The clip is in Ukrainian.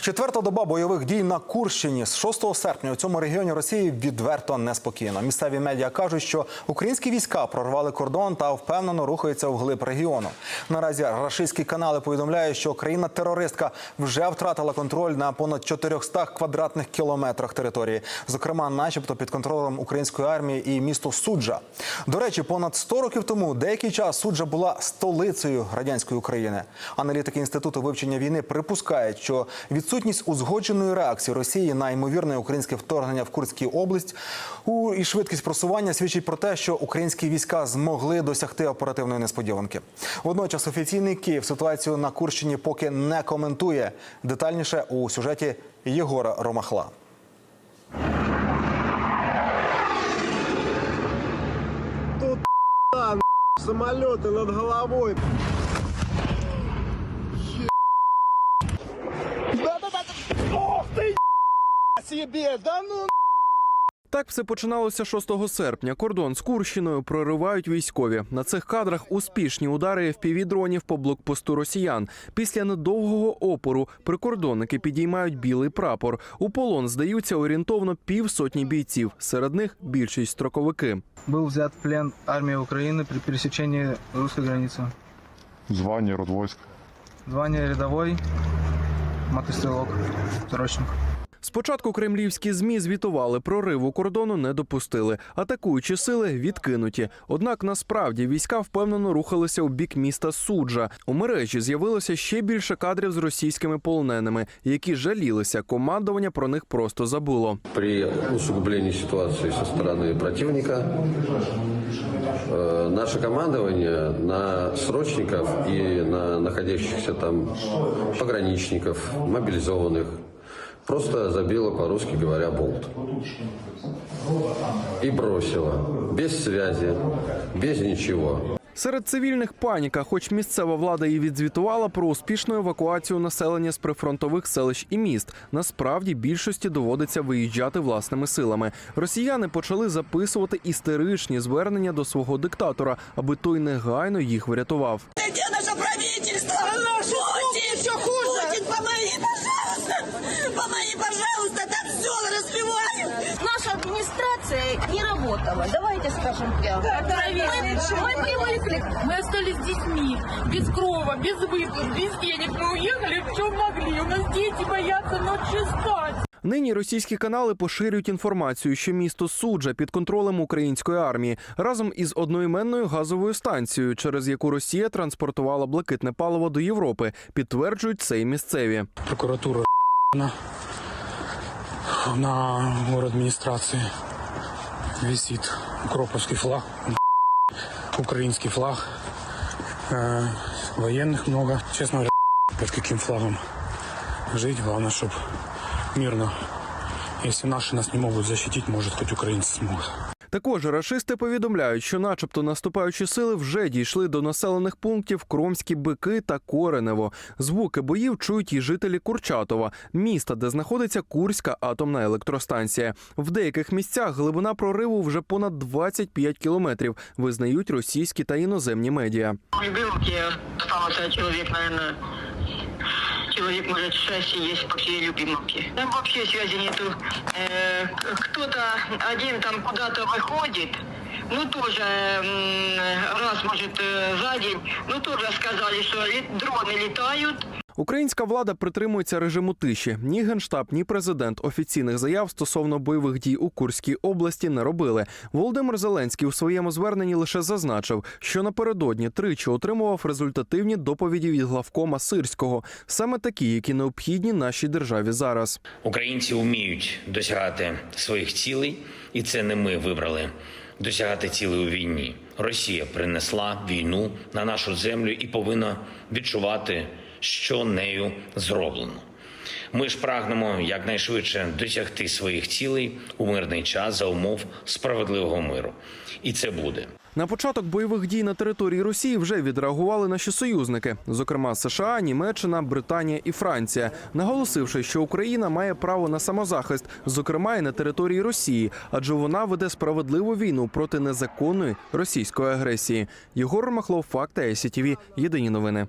Четверта доба бойових дій на Курщині з 6 серпня у цьому регіоні Росії відверто неспокійно. Місцеві медіа кажуть, що українські війська прорвали кордон та впевнено рухаються вглиб регіону. Наразі рашистські канали повідомляють, що країна-терористка вже втратила контроль на понад 400 квадратних кілометрах території, зокрема, начебто під контролем української армії і місто Суджа. До речі, понад 100 років тому деякий час Суджа була столицею радянської України. Аналітики інституту вивчення війни припускають, що відсутність узгодженої реакції Росії на ймовірне українське вторгнення в Курській область і швидкість просування свідчить про те, що українські війська змогли досягти оперативної несподіванки. Водночас офіційний Київ ситуацію на Курщині поки не коментує. Детальніше у сюжеті Єгора Ромахла. Тут да, самолеты над головой. себе, да ну Так все починалося 6 серпня. Кордон з Курщиною проривають військові. На цих кадрах успішні удари FPV-дронів по блокпосту росіян. Після недовгого опору прикордонники підіймають білий прапор. У полон здаються орієнтовно півсотні бійців. Серед них більшість строковики. Был взят в плен армия Украины при пересечении русской границы. Звание, род войск. Звание рядовой, мотострелок, срочник. Спочатку кремлівські змі звітували, прориву кордону не допустили. Атакуючі сили відкинуті. Однак насправді війська впевнено рухалися у бік міста Суджа. У мережі з'явилося ще більше кадрів з російськими полоненими, які жалілися. Командування про них просто забуло. При усугублении ситуации со стороны противника э, наше командование на срочников и на находящихся там пограничников, мобилизованных, просто забило, по-русски говоря, болт. И бросило. Без связи, без ничего. Серед цивільних паніка, хоч місцева влада і відзвітувала про успішну евакуацію населення з прифронтових селищ і міст. Насправді більшості доводиться виїжджати власними силами. Росіяни почали записувати істеричні звернення до свого диктатора, аби той негайно їх врятував. Где наше правительство? Путин, Мы, мы привыкли. Мы остались с детьми, без крова, без выплат, без денег. Мы уехали в чем могли. У нас дети боятся ночью спать. Нині російські канали поширюють інформацію, що місто Суджа під контролем української армії разом із одноіменною газовою станцією, через яку Росія транспортувала блакитне паливо до Європи. Підтверджують це і місцеві. прокуратура на, на город администрации висит укроповский флаг, украинский флаг, э, военных много. Честно говоря, под каким флагом жить, главное, чтобы мирно. Если наши нас не могут защитить, может, хоть украинцы смогут. Також рашисти повідомляють, що, начебто, наступаючі сили вже дійшли до населених пунктів Кромські бики та Коренево. Звуки боїв чують і жителі Курчатова, міста, де знаходиться Курська атомна електростанція. В деяких місцях глибина прориву вже понад 25 кілометрів, визнають російські та іноземні медіа. Любимовке осталось человек, наверное, человек, может, шесть есть по всей Любимовке. Там вообще связи нету. Э, к- кто-то один там куда-то выходит, ну тоже м, раз, может, э, за день, ну тоже сказали, что лет- дроны летают, Українська влада притримується режиму тиші. Ні генштаб, ні президент офіційних заяв стосовно бойових дій у Курській області не робили. Володимир Зеленський у своєму зверненні лише зазначив, що напередодні тричі отримував результативні доповіді від главкома Сирського, саме такі, які необхідні нашій державі зараз. Українці вміють досягати своїх цілей, і це не ми вибрали досягати цілей у війні. Росія принесла війну на нашу землю і повинна відчувати, що нею зроблено. Ми ж прагнемо якнайшвидше досягти своїх цілей у мирний час за умов справедливого миру, і це буде. На початок бойових дій на території Росії вже відреагували наші союзники, зокрема США, Німеччина, Британія і Франція, наголосивши, що Україна має право на самозахист, зокрема і на території Росії, адже вона веде справедливу війну проти незаконної російської агресії. Єгор Махлов, факти СІТВ, Єдині новини.